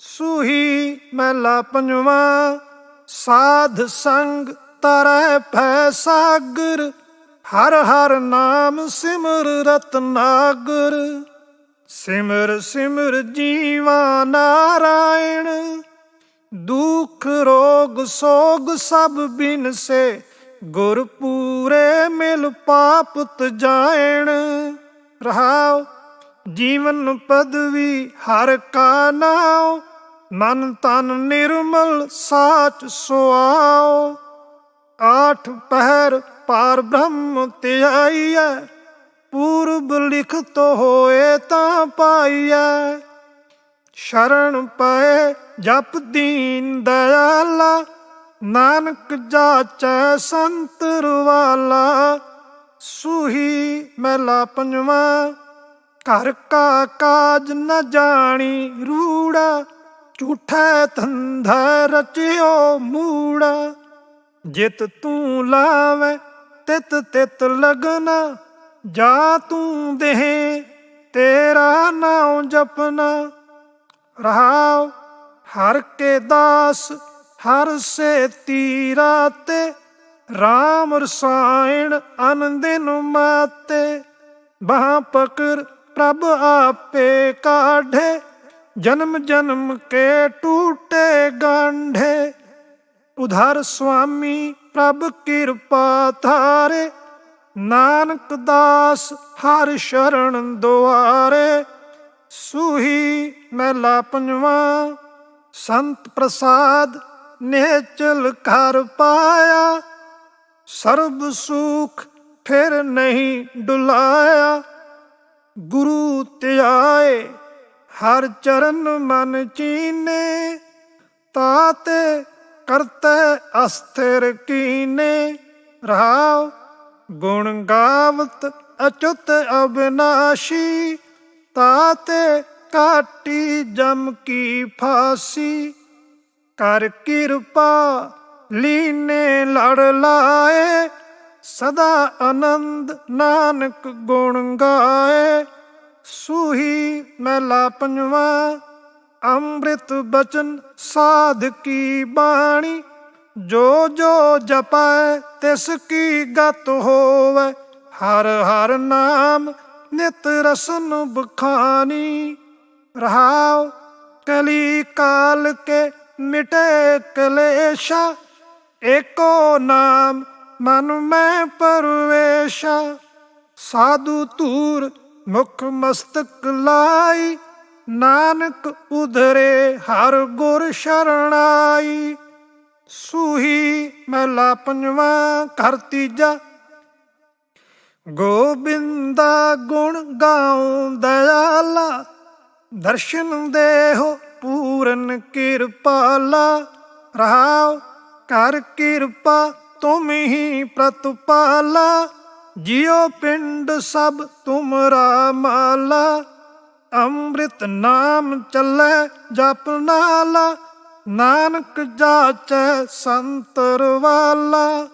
ਸੂਹੀ ਮਹਿਲਾ ਪੰਜਵਾ, ਸਾਧ ਸੰਗ ਤਰੈ ਭੈ ਸਾਗਰ, ਹਰ ਹਰ ਨਾਮ ਸਿਮਰ ਰਤਨਾਗਰ ਸਿਮਰ ਸਿਮਰ ਜੀਵਾ ਨਾਰਾਇਣ, ਦੁਖ ਰੋਗ ਸੋਗ ਸਭ ਬਿਨ ਸੇ ਗੁਰ ਪੂਰੇ ਮਿਲ ਪਾਪਤ ਜਾਇਣ। ਰਹਾਉ ਜੀਵਨ ਪਦਵੀ ਹਰ ਕਾ ਨਾਉ, ਮਨ ਤਨ ਨਿਰਮਲ ਸਾਚ ਸੁਆਓ ਆਠ ਪਹਿਰ ਪਾਰ ਬ੍ਰਹਮ ਧਿਆਈਐ, ਪੂਰਬ ਲਿਖਤ ਹੋਏ ਤਾਂ ਪਾਈਐ। ਸ਼ਰਨ ਪਏ ਜਪ ਦੀਨ ਦਇਆਲਾ, ਨਾਨਕ ਜਾਚੈ ਸੰਤ ਵਾਲਾ ਸੂਹੀ ਮਹਿਲਾ ਪੰਜਵਾ ਘਰ ਕਾ ਕਾਜ ਨ ਜਾਣੀ, ਰੂੜਾ ਝੂਠਾ ਧੰਧਾ ਰਚਿਓ ਮੂੜਾ। ਜਿਤ ਤੂੰ ਲਾਵੇ, ਤਿਤ ਤਿਤ ਲਗਨਾ, ਜਾ ਤੂੰ ਦੇਹ, ਤੇਰਾ ਨਾਉ ਜਪਨਾ। ਰਹਾਉ ਹਰ ਕੇ ਦਾਸ, ਹਰ ਸੇ ਤੀਰਾ ਤੇ ਰਾਮ ਰਸਾਇਣ ਅਨੰਦਿਨ ਮਾਤੇ। ਬਾਹ ਪਕਰ ਪ੍ਰਭ ਆਪੇ ਕਾਢੇ, ਜਨਮ ਜਨਮ ਕੇ ਟੂਟੇ ਗਾਂਢੇ। ਉਧਰ ਸੁਆਮੀ ਪ੍ਰਭ ਕਿਰਪਾ ਧਾਰੇ, ਨਾਨਕ ਦਾਸ ਹਰ ਸ਼ਰਨ ਦੁਆਰੇ। ਸੂਹੀ ਮਹਿਲਾ ਪੰਜਵਾ, ਸੰਤ ਪ੍ਰਸਾਦ ਨੇਚਲ ਘਰ ਪਾਇਆ। ਸਰਬ ਸੁਖ ਫਿਰ ਨਹੀਂ ਡੁਲਾਇਆ। ਗੁਰੂ ਧਿਆਏ ਹਰ ਚਰਨ ਮਨ ਚੀਨੇ, ਤਾਤੇ ਕਰਤੇ ਅਸਥਿਰ ਕੀਨੇ। ਰਹਾਉ ਗੁਣ ਗਾਵਤ ਅਚੁਤ ਅਬਨਾਸ਼ੀ, ਤਾਤੇ ਕਾਟੀ ਜਮ ਕੀ ਫਾਸੀ। ਕਰ ਕਿਰਪਾ ਲੀਨੇ ਲੜ ਲਾਏ ਸਦਾ ਆਨੰਦ ਨਾਨਕ ਗੁਣ ਗਾਏ। ਸੂਹੀ ਮਹਿਲਾ ਪੰਜਵਾ, ਅੰਮ੍ਰਿਤ ਬਚਨ ਸਾਧ ਕੀ ਬਾਣੀ। ਜੋ ਜੋ ਜਪੈ ਤਿਸ ਕੀ ਗਤ ਹੋਵੇ, ਹਰ ਹਰ ਨਾਮ ਨਿਤ ਰਸਨ ਬਖਾਨੀ। ਰਹਾਉ ਕਲੀ ਕਾਲ ਕੇ ਮਿਟੇ ਕਲੇਸ਼ਾ, ਏਕੋ ਨਾਮ ਮਨ ਮੈਂ ਪਰਵੇਸ਼ਾ, ਸਾਧੂ ਧੂਰ ਮੁਖ ਮਸਤਕ ਲਾਈ, ਨਾਨਕ ਉਧਰੇ ਹਰ ਗੁਰ ਸ਼ਰਣਾਈ। ਸੂਹੀ ਮਹਿਲਾ ਪੰਜਵਾ ਘਰ ਤੀਜਾ, ਗੋਬਿੰਦਾ ਗੁਣ ਗਾਉਂ ਦਇਆਲਾ, ਦਰਸ਼ਨ ਦੇਹੋ ਪੂਰਨ ਕਿਰਪਾਲਾ, ਰਹਾਉ ਕਰ ਕਿਰਪਾ ਤੁਮ ਹੀ ਪ੍ਰਤਪਾਲਾ, ਜਿਉ ਪਿੰਡ ਸਭ ਤੁਮਰਾ ਮਾਲਾ। ਅੰਮ੍ਰਿਤ ਨਾਮ ਚੱਲੈ ਜਪ ਨਾਲਾ, ਨਾਨਕ ਜਾਚੈ ਸੰਤਰ ਵਾਲਾ।